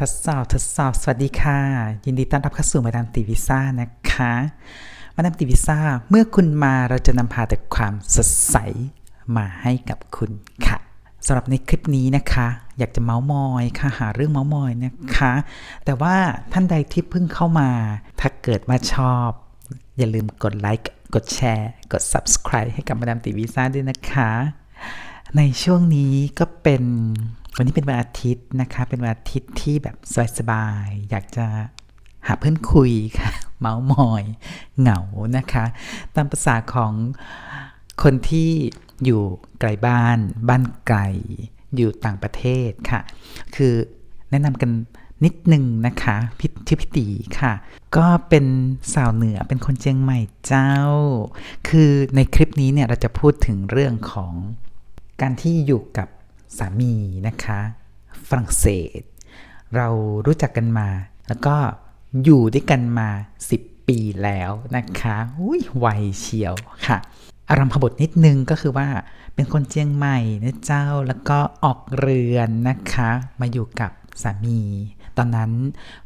ทดสอบทดสอบ สวัสดีค่ะ ยินดีต้อนรับเข้าสู่มาดามตีวิซ่านะคะ มาดามตีวิซ่า เมื่อคุณมาเราจะนำพาแต่ความสดใสมาให้กับคุณค่ะสำหรับในคลิปนี้นะคะ อยากจะเมาส์มอยค่ะหาเรื่องเมาส์มอยนะคะ แต่ว่าท่านใดที่เพิ่งเข้ามา ถ้าเกิดมาชอบ อย่าลืมกดไลค์กดแชร์กด subscribe ให้กับมาดามตีวีซ่าด้วยนะคะ ในช่วงนี้ก็เป็น วันนี้เป็นวันอาทิตย์นะคะ เป็นวันอาทิตย์ที่แบบสบายๆ อยากจะหาเพื่อนคุยค่ะ เมาส์มอย เหงานะคะ ตามภาษาของคนที่อยู่ไกลบ้าน บ้านไกล อยู่ต่างประเทศค่ะ คือแนะนำกันนิดนึงนะคะพี่ชื่อพี่ตีค่ะ ก็เป็นสาวเหนือเป็นคนเชียงใหม่เจ้า คือในคลิปนี้เนี่ยเราจะพูดถึงเรื่องของการที่อยู่กับ สามีนะคะ ฝรั่งเศส เรารู้จักกันมา แล้วก็อยู่ด้วยกันมา 10 ปีแล้วนะคะอุ้ยไวเชียวค่ะ อารมพบทนิดนึงก็คือว่าเป็นคนเชียงใหม่นะเจ้าแล้วก็ออกเรือนนะคะ มาอยู่กับสามี ตอนนั้น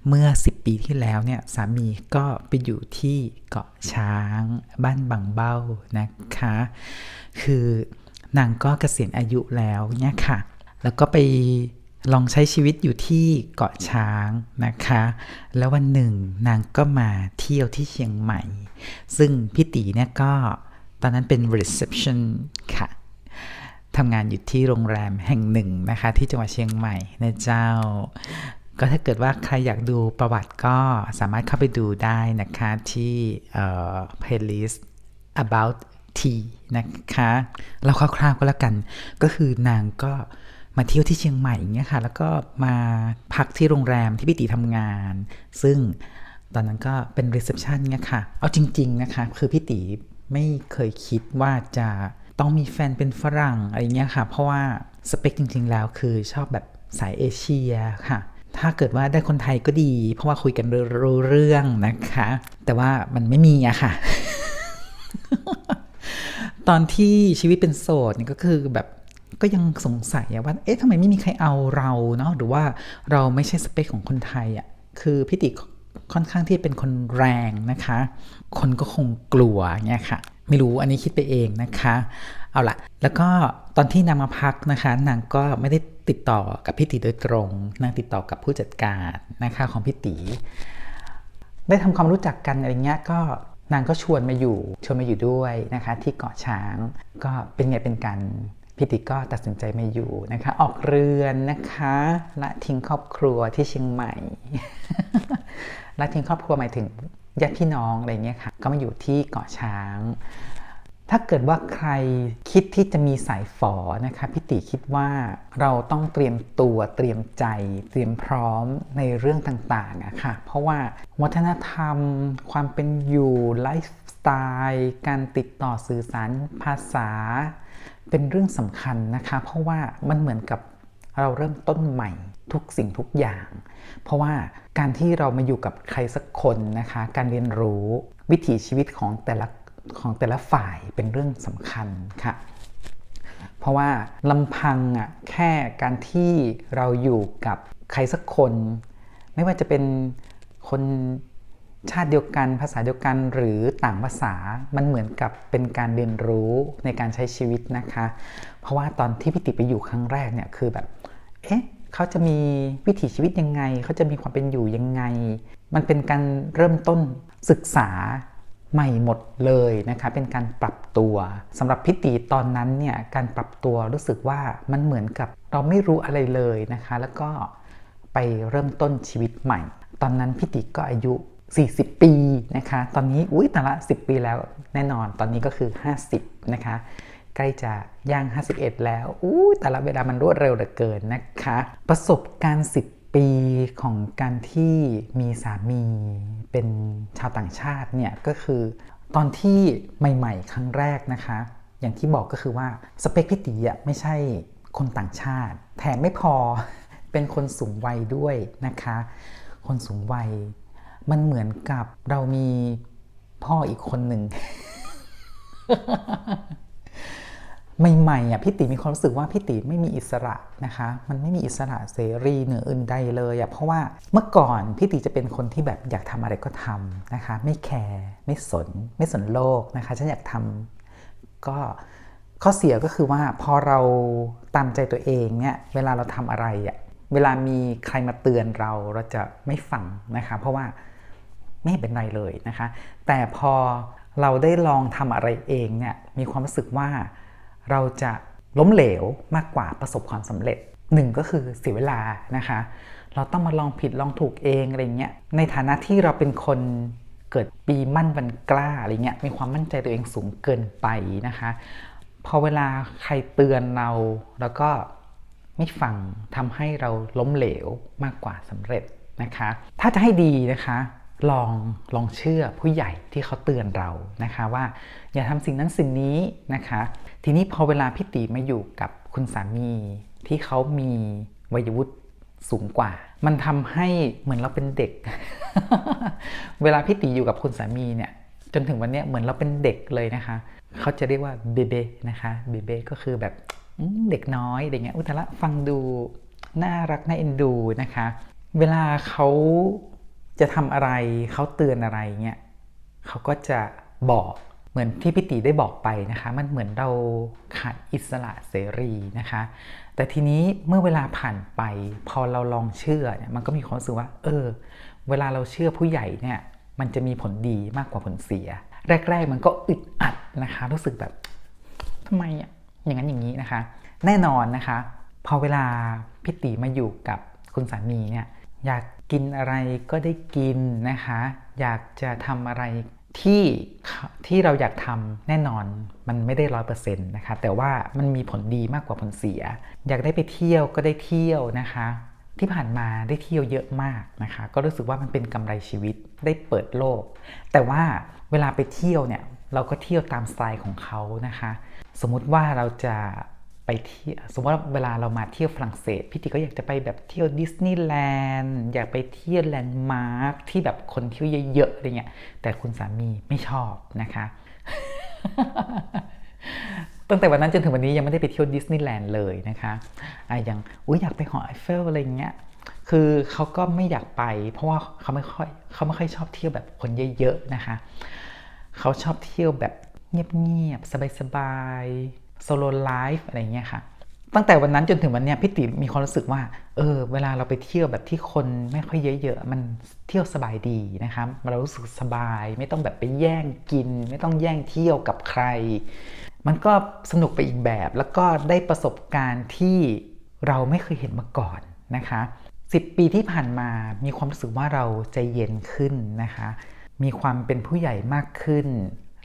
เมื่อ 10 ปีที่แล้วเนี่ยสามีก็ไปอยู่ที่เกาะช้าง บ้านบางเบ้านะคะ คือ นางก็เกษียณอายุแล้วเนี่ยค่ะ แล้วก็ไปลองใช้ชีวิตอยู่ที่เกาะช้างนะคะ แล้ววันหนึ่งนางก็มาเที่ยวที่เชียงใหม่ ซึ่งพี่ตีเนี่ยก็ตอนนั้นเป็น reception ค่ะทำงานอยู่ที่โรงแรมแห่งหนึ่งนะคะ ที่จังหวัดเชียงใหม่นะเจ้า ก็ถ้าเกิดว่าใครอยากดูประวัติก็สามารถเข้าไปดูได้นะคะที่ playlist about tea นะคะเราคร่าวๆก็แล้วกัน ก็คือนางก็มาเที่ยวที่เชียงใหม่อย่างเงี้ยค่ะ แล้วก็มาพักที่โรงแรมที่พี่ตีทำงาน ซึ่งตอนนั้นก็เป็นรีเซพชันเงี้ยค่ะ เอาจริง ๆ นะคะ คือพี่ตีไม่เคยคิดว่าจะต้องมีแฟนเป็นฝรั่งอะไรเงี้ยค่ะ เพราะว่าสเปคจริง ๆ แล้วคือชอบแบบสายเอเชียค่ะ ถ้าเกิดว่าได้คนไทยก็ดี เพราะว่าคุยกันรู้เรื่องนะคะ แต่ว่ามันไม่มีอะค่ะ ตอนที่ชีวิตเป็นโสดเนี่ยก็คือแบบก็ยังสงสัยว่า เอ๊ะทำไมไม่มีใครเอาเราเนาะหรือว่าเราไม่ใช่สเปคของคนไทยอะ่ะคือพิติค่อนข้างที่เป็นคนแรงนะคะ คนก็คงกลัวเงี้ยค่ะ ไม่รู้อันนี้คิดไปเองนะคะ เอาละแล้วก็ตอนที่นางมาพักนะคะ นางก็ไม่ได้ติดต่อกับพี่ตีโดยตรง นางติดต่อกับผู้จัดการนะคะของพี่ตีได้ทำความรู้จักกันอะไรเงี้ยก็ นางก็ชวนมาอยู่ชวนมาอยู่ด้วยนะคะที่เกาะช้างก็เป็นไงเป็นกันพิติก็ตัดสินใจมาอยู่นะคะ ออกเรือนนะคะละทิ้งครอบครัวที่เชียงใหม่ละทิ้งครอบครัวหมายถึงญาติพี่น้องอะไรเงี้ยค่ะก็มาอยู่ที่เกาะช้าง ถ้าเกิดว่าใครคิดที่จะมีสายฝอนะคะพิติคิดว่าเราต้องเตรียมตัวเตรียมใจ เตรียมพร้อมในเรื่องต่างๆอะค่ะเพราะว่าวัฒนธรรม ความเป็นอยู่ไลฟ์สไตล์การติดต่อสื่อสารภาษา เป็นเรื่องสำคัญนะคะ เพราะว่ามันเหมือนกับเราเริ่มต้นใหม่ทุกสิ่งทุกอย่าง เพราะว่าการที่เรามาอยู่กับใครสักคนนะคะ การเรียนรู้วิถีชีวิตของแต่ละ ของแต่ละฝ่ายเป็นเรื่องสำคัญค่ะ เพราะว่าลำพังอะแค่การที่เราอยู่กับใครสักคน ไม่ว่าจะเป็นคนชาติเดียวกันภาษาเดียวกันหรือต่างภาษา มันเหมือนกับเป็นการเรียนรู้ในการใช้ชีวิตนะคะ เพราะว่าตอนที่พี่ติไปอยู่ครั้งแรกเนี่ยคือแบบ เอ๊ะเขาจะมีวิถีชีวิตยังไง เขาจะมีความเป็นอยู่ยังไง มันเป็นการเริ่มต้นศึกษา ใหม่หมดเลยนะคะเป็นการปรับตัวสำหรับพิตีตอนนั้นเนี่ยการปรับตัวรู้สึกว่ามันเหมือนกับเราไม่รู้อะไรเลยนะคะ แล้วก็ไปเริ่มต้นชีวิตใหม่ ตอนนั้นพิติก็อายุ 40 ปีนะคะ ตอนนี้อุ้ยแต่ละ 10 ปีแล้วแน่นอนตอนนี้ก็คือ 50 นะคะ ใกล้จะย่าง 51 แล้วอู้แต่ละเวลามันรวดเร็วเหลือเกินนะคะ ประสบการณ์ 10 ปีของการที่มีสามีเป็นชาวต่างชาติเนี่ยก็คือตอนที่ใหม่ ๆ ครั้งแรกนะคะ อย่างที่บอกก็คือว่าสเปคพี่ตีอะไม่ใช่คนต่างชาติ แถมไม่พอเป็นคนสูงวัยด้วยนะคะ คนสูงวัย มันเหมือนกับเรามีพ่ออีกคนหนึ่ง ใหม่ๆอะพี่ติมีความรู้สึกว่าพี่ติไม่มีอิสระนะคะ มันไม่มีอิสระเสรีเหนืออื่นใดเลยอะเพราะว่าเมื่อก่อนพี่ติจะเป็นคนที่แบบอยากทำอะไรก็ทำนะคะ ไม่แคร์ไม่สน ไม่สนโลกนะคะฉันอยากทำก็ข้อเสียก็คือว่าพอเราตามใจตัวเองเนี่ยเวลาเราทำอะไรอะเวลามีใครมาเตือนเราเราจะไม่ฟังนะคะ เพราะว่าไม่เป็นไรเลยนะคะ แต่พอเราได้ลองทำอะไรเองเนี่ยมีความรู้สึกว่า เราจะล้มเหลวมากกว่าประสบความสำเร็จหนึ่งก็คือเสียเวลานะคะ เราต้องมาลองผิดลองถูกเองอะไรเงี้ยในฐานะที่เราเป็นคนเกิดปีมั่นวันกล้าอะไรเงี้ยมีความมั่นใจตัวเองสูงเกินไปนะคะ พอเวลาใครเตือนเราแล้วก็ไม่ฟังทำให้เราล้มเหลวมากกว่าสำเร็จนะคะ ถ้าจะให้ดีนะคะลองลองเชื่อผู้ใหญ่ที่เขาเตือนเรานะคะว่าอย่าทำสิ่งนั้นสิ่งนี้นะคะ ทีนี้พอเวลาพี่ตีมาอยู่กับคุณสามีที่เขามีวัยวุฒิสูงกว่า มันทำให้เหมือนเราเป็นเด็ก เวลาพี่ตีอยู่กับคุณสามีเนี่ยจนถึงวันนี้เหมือนเราเป็นเด็กเลยนะคะ เขาจะเรียกว่าเบเบนะคะเบเบก็คือแบบเด็กน้อยอะไรเงี้ยอุตละฟังดูน่ารักน่าเอ็นดูนะคะ เวลาเขาจะทำอะไรเขาเตือนอะไรเงี้ยเขาก็จะบอก มือนที่พี่ตีได้บอกไปนะคะ มันเหมือนเราขาดอิสระเสรีนะคะ แต่ทีนี้เมื่อเวลาผ่านไป พอเราลองเชื่อเนี่ยมันก็มีความรู้สึกว่า เออ เวลาเราเชื่อผู้ใหญ่เนี่ยมันจะมีผลดีมากกว่าผลเสีย แรก ๆ มันก็อึดอัดนะคะ รู้สึกแบบทำไมอะอย่างนั้นอย่างนี้นะคะ แน่นอนนะคะ พอเวลาพี่ตีมาอยู่กับคุณสามีเนี่ยอยากกินอะไรก็ได้กินนะคะ อยากจะทำอะไร ที่ที่เราอยากทำแน่นอนมันไม่ได้ร้อยเปอร์เซ็นต์นะคะแต่ว่ามันมีผลดีมากกว่าผลเสีย อยากได้ไปเที่ยวก็ได้เที่ยวนะคะ ที่ผ่านมาได้เที่ยวเยอะมากนะคะ ก็รู้สึกว่ามันเป็นกำไรชีวิตได้เปิดโลก แต่ว่าเวลาไปเที่ยวเนี่ยเราก็เที่ยวตามสไตล์ของเขานะคะ สมมุติว่าเราจะ ไปเที่ยวสมมติว่าเวลาเรามาเที่ยวฝรั่งเศสพี่ติก็อยากจะไปแบบเที่ยวดิสนีย์แลนด์อยากไปเที่ยวแลนด์มาร์คที่แบบคนเที่ยวเยอะๆอะไรเงี้ยแต่คุณสามีไม่ชอบนะคะตั้งแต่วันนั้นจนถึงวันนี้ยังไม่ได้ไปเที่ยวดิสนีย์แลนด์เลยนะคะอะอย่างอุ้ยอยากไปหอไอเฟลอะไรเงี้ยคือเขาก็ไม่อยากไป เพราะว่าเขาไม่ค่อยเขาไม่ค่อยชอบเที่ยวแบบคนเยอะๆนะคะเขาชอบเที่ยวแบบเงียบๆสบายๆ โซโลไลฟ์อะไรเงี้ยค่ะ ตั้งแต่วันนั้นจนถึงวันนี้พี่ติมีความรู้สึกว่า เออ เวลาเราไปเที่ยวแบบที่คนไม่ค่อยเยอะๆ มันเที่ยวสบายดีนะคะเรารู้สึกสบาย ไม่ต้องแบบไปแย่งกิน ไม่ต้องแย่งเที่ยวกับใคร มันก็สนุกไปอีกแบบ แล้วก็ได้ประสบการณ์ที่เราไม่เคยเห็นมาก่อนนะคะ10 ปีที่ผ่านมามีความรู้สึกว่าเราใจเย็นขึ้นนะคะ มีความเป็นผู้ใหญ่มากขึ้น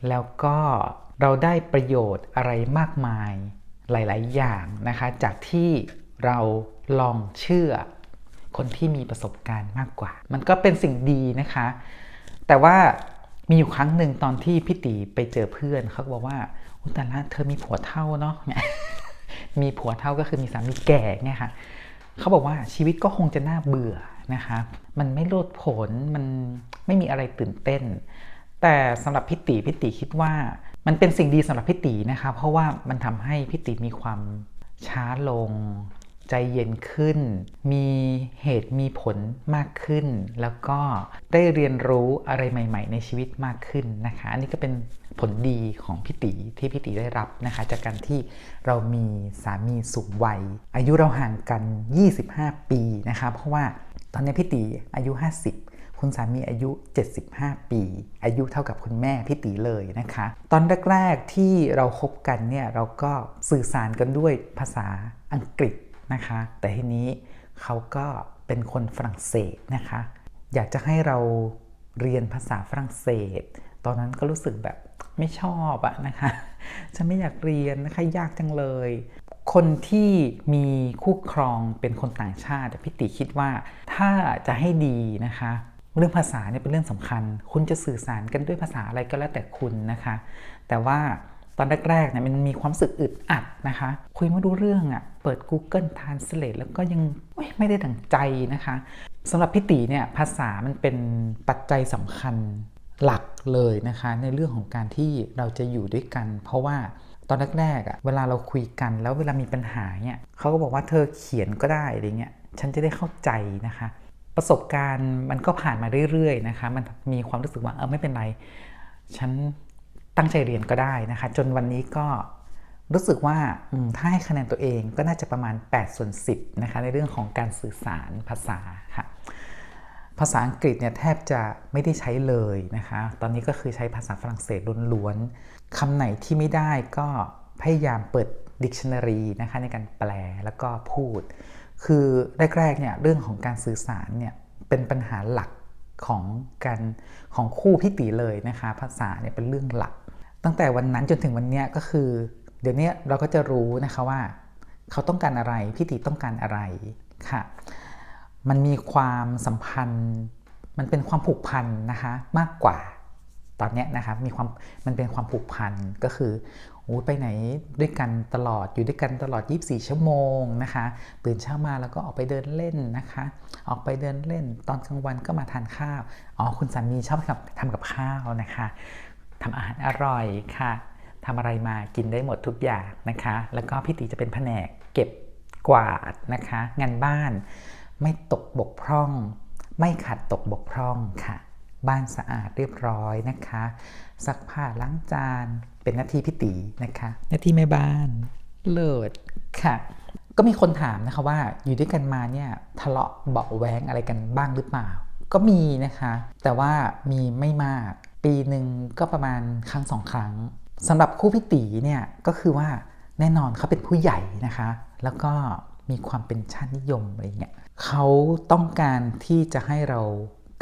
แล้วก็ เราได้ประโยชน์อะไรมากมายหลาย ๆ อย่างนะคะ จากที่เราลองเชื่อคนที่มีประสบการณ์มากกว่า มันก็เป็นสิ่งดีนะคะ แต่ว่ามีอยู่ครั้งหนึ่งตอนที่พี่ตีไปเจอเพื่อนเขาบอกว่าอุต่ละเธอมีผัวเท่าเนาะมีผัวเท่าก็คือมีสามีแก่เนี่ยค่ะเขาบอกว่าชีวิตก็คงจะน่าเบื่อนะคะ มันไม่โลดผลมันไม่มีอะไรตื่นเต้น แต่สำหรับพี่ตีพี่ตีคิดว่า มันเป็นสิ่งดีสำหรับพี่ตีนะคะเพราะว่ามันทำให้พี่ตีมีความช้าลง ใจเย็นขึ้น มีเหตุมีผลมากขึ้น แล้วก็ได้เรียนรู้อะไรใหม่ ๆ ในชีวิตมากขึ้นนะคะ อันนี้ก็เป็นผลดีของพี่ตีที่พี่ตีได้รับนะคะ จากการที่เรามีสามีสูงวัย อายุเราห่างกัน 25 ปีนะคะเพราะว่าตอนนี้พี่ตีอายุ 50 คุณสามีอายุ 75 ปี อายุเท่ากับคุณแม่พี่ตีเลยนะคะ ตอนแรกๆที่เราคบกันเนี่ยเราก็สื่อสารกันด้วยภาษาอังกฤษนะคะ แต่ทีนี้เขาก็เป็นคนฝรั่งเศสนะคะ อยากจะให้เราเรียนภาษาฝรั่งเศส ตอนนั้นก็รู้สึกแบบไม่ชอบอะนะคะฉันไม่อยากเรียนนะคะยากจังเลย คนที่มีคู่ครองเป็นคนต่างชาติพี่ติคิดว่าถ้าจะให้ดีนะคะ เรื่องภาษาเนี่ยเป็นเรื่องสำคัญ คุณจะสื่อสารกันด้วยภาษาอะไรก็แล้วแต่คุณนะคะ แต่ว่าตอนแรกๆเนี่ยมันมีความสึกอึดอัดนะคะ คุยไม่รู้เรื่องอะ่ะ เปิด Google Translate แล้วก็ยังไม่ได้ดังใจนะคะสำหรับพี่ตีเนี่ยภาษามันเป็นปัจจัยสำคัญหลักเลยนะคะ ในเรื่องของการที่เราจะอยู่ด้วยกัน เพราะว่าตอนแรกๆอะเวลาเราคุยกันแล้วเวลามีปัญหาเนี่ยเขาก็บอกว่าเธอเขียนก็ได้อะไรเงี้ยฉันจะได้เข้าใจนะคะ ประสบการณ์มันก็ผ่านมาเรื่อยๆนะคะมันมีความรู้สึกว่าเออไม่เป็นไรฉันตั้งใจเรียนก็ได้นะคะ จนวันนี้ก็รู้สึกว่าถ้าให้คะแนนตัวเองก็น่าจะประมาณ8ส่วน10นะคะในเรื่องของการสื่อสารภาษาค่ะภาษาอังกฤษเนี่ยแทบจะไม่ได้ใช้เลยนะคะ ตอนนี้ก็คือใช้ภาษาฝรั่งเศสล้วนๆคำไหนที่ไม่ได้ก็พยายามเปิด dictionary นะคะในการแปลแล้วก็พูด คือแรกๆเนี่ยเรื่องของการสื่อสารเนี่ยเป็นปัญหาหลักของการของคู่พี่ตีเลยนะคะ ภาษาเนี่ยเป็นเรื่องหลัก ตั้งแต่วันนั้นจนถึงวันนี้ก็คือ เดี๋ยวนี้เราก็จะรู้นะคะว่า เขาต้องการอะไรพี่ตีต้องการอะไรค่ะ มันมีความสัมพันธ์ มันเป็นความผูกพันนะคะมากกว่าตอนนี้นะคะมีความมันเป็นความผูกพันก็คือ ไปไหนด้วยกันตลอดอยู่ด้วยกันตลอด 24 ชั่วโมงนะคะตื่นเช้ามาแล้วก็ออกไปเดินเล่นนะคะ ออกไปเดินเล่น ตอนกลางวันก็มาทานข้าวอ๋อคุณสามีชอบทำทำกับข้าวนะคะทำอาหารอร่อยค่ะทำอะไรมากินได้หมดทุกอย่างนะคะ แล้วก็พี่ตีจะเป็นแผนกเก็บกวาดนะคะ งานบ้านไม่ตกบกพร่อง ไม่ขาดตกบกพร่องค่ะ บ้านสะอาดเรียบร้อยนะคะซักผ้าล้างจาน เป็นหน้าที่พี่ตีนะคะหน้าที่แม่บ้านเลิศค่ะ ก็มีคนถามนะคะว่าอยู่ด้วยกันมาเนี่ยทะเลาะเบาะแว้งอะไรกันบ้างหรือเปล่า ก็มีนะคะ แต่ว่ามีไม่มาก ปีหนึ่งก็ประมาณครั้งสองครั้งสำหรับคู่พี่ตีเนี่ยก็คือว่าแน่นอนเขาเป็นผู้ใหญ่นะคะ แล้วก็มีความเป็นชาตินิยมอะไรเงี้ยเขาต้องการที่จะให้เรา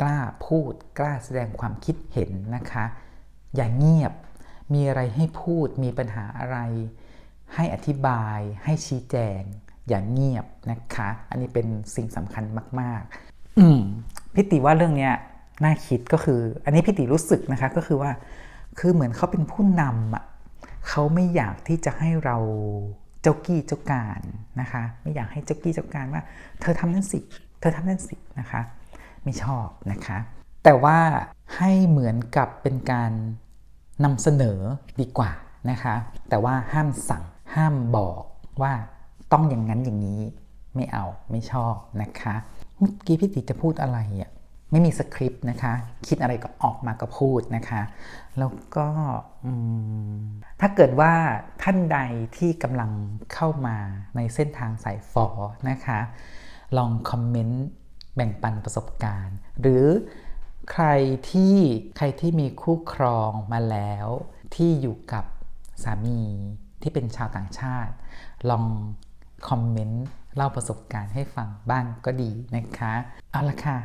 กล้าพูดกล้าแสดงความคิดเห็นนะคะ อย่าเงียบ มีอะไรให้พูดมีปัญหาอะไร ให้อธิบายให้ชี้แจง อย่าเงียบนะคะ อันนี้เป็นสิ่งสำคัญมากๆอืมพี่ติว่าเรื่องเนี้ยน่าคิดก็คือ อันนี้พี่ติรู้สึกนะคะก็คือว่า คือเหมือนเขาเป็นผู้นำอะเขาไม่อยากที่จะให้เราเจ้ากี้เจ้าการนะคะ ไม่อยากให้เจ้ากี้เจ้าการว่า เธอทำนั่นสิ เธอทำนั่นสินะคะ ไม่ชอบนะคะ แต่ว่าให้เหมือนกับเป็นการ นำเสนอดีกว่านะคะ แต่ว่าห้ามสั่งห้ามบอกว่าต้องอย่างนั้นอย่างนี้ไม่เอาไม่ชอบนะคะเมื่อกี้พี่ติจะพูดอะไรอะไม่มีสคริปต์นะคะ คิดอะไรก็ออกมาก็พูดนะคะ แล้วก็ถ้าเกิดว่าท่านใดที่กำลังเข้ามาในเส้นทางสายฟอนะคะ ลองคอมเมนต์แบ่งปันประสบการณ์ หรือ ใครที่ใครที่มีคู่ครองมาแล้ว ที่อยู่กับสามีที่เป็นชาวต่างชาติ ลองคอมเมนต์เล่าประสบการณ์ให้ฟังบ้างก็ดีนะคะ เอาละค่ะ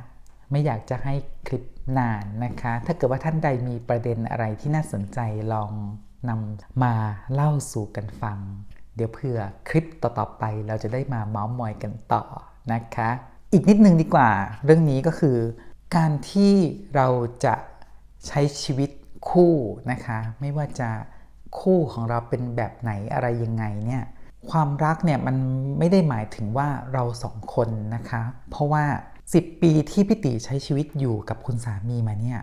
ไม่อยากจะให้คลิปนานนะคะ ถ้าเกิดว่าท่านใดมีประเด็นอะไรที่น่าสนใจลองนำมาเล่าสู่กันฟัง เดี๋ยวเผื่อคลิปต่อๆไปเราจะได้มาเมาส์มอยกันต่อนะคะ อีกนิดนึงดีกว่า เรื่องนี้ก็คือ การที่เราจะใช้ชีวิตคู่นะคะ ไม่ว่าจะคู่ของเราเป็นแบบไหนอะไรยังไงเนี่ยความรักเนี่ยมันไม่ได้หมายถึงว่าเราสองคนนะคะ เพราะว่า 10 ปีที่พี่ตีใช้ชีวิตอยู่กับคุณสามีมาเนี่ย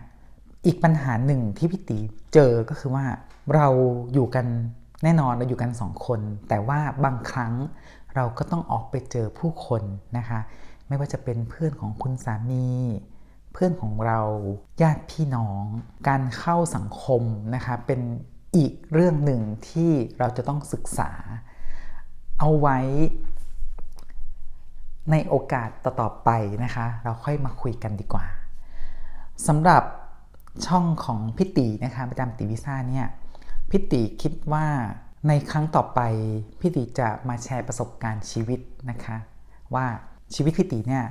อีกปัญหาหนึ่งที่พี่ตีเจอก็คือว่าเราอยู่กันแน่นอนเราอยู่กันสองคน แต่ว่าบางครั้งเราก็ต้องออกไปเจอผู้คนนะคะ ไม่ว่าจะเป็นเพื่อนของคุณสามี เพื่อนของเราญาติพี่น้อง การเข้าสังคมนะคะเป็นอีกเรื่องหนึ่งที่เราจะต้องศึกษา เอาไว้ในโอกาสต่อๆไปนะคะ เราค่อยมาคุยกันดีกว่าสำหรับช่องของพี่ตีนะคะประจำตีวิซ่าเนี่ยพี่ตีคิดว่าในครั้งต่อไปพี่ตีจะมาแชร์ประสบการณ์ชีวิตนะคะ ว่าชีวิตพี่ตีเนี่ย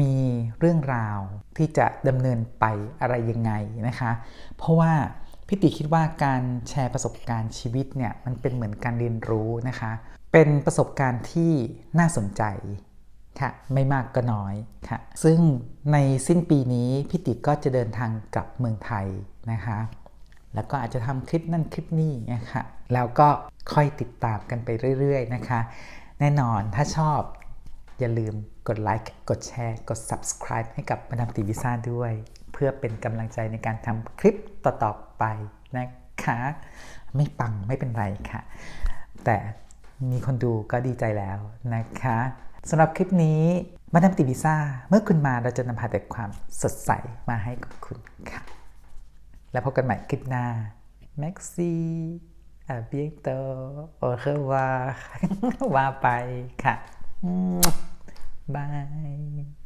มีเรื่องราวที่จะดำเนินไปอะไรยังไงนะคะ เพราะว่าพี่ติคิดว่าการแชร์ประสบการณ์ชีวิตเนี่ยมันเป็นเหมือนการเรียนรู้นะคะ เป็นประสบการณ์ที่น่าสนใจค่ะไม่มากก็น้อยค่ะ ซึ่งในสิ้นปีนี้พี่ติก็จะเดินทางกลับเมืองไทยนะคะ แล้วก็อาจจะทำคลิปนั่นคลิปนี้นะคะแล้วก็ค่อยติดตามกันไปเรื่อย ๆ นะคะ แน่นอนถ้าชอบ อย่าลืมกดไลค์กดแชร์ กด subscribe ให้กับมาดามตีวิซ่าด้วย เพื่อเป็นกำลังใจในการทำคลิปต่อๆไปนะคะ ไม่ปังไม่เป็นไรค่ะ แต่มีคนดูก็ดีใจแล้วนะคะสำหรับคลิปนี้มาดามติวิซ่า เมื่อคุณมาเราจะนำพาแต่ความสดใสมาให้กับคุณค่ะ แล้วพบกันใหม่คลิปหน้า Maxi อาเบียโตโอเคว่าว่าไปค่ะ Bye.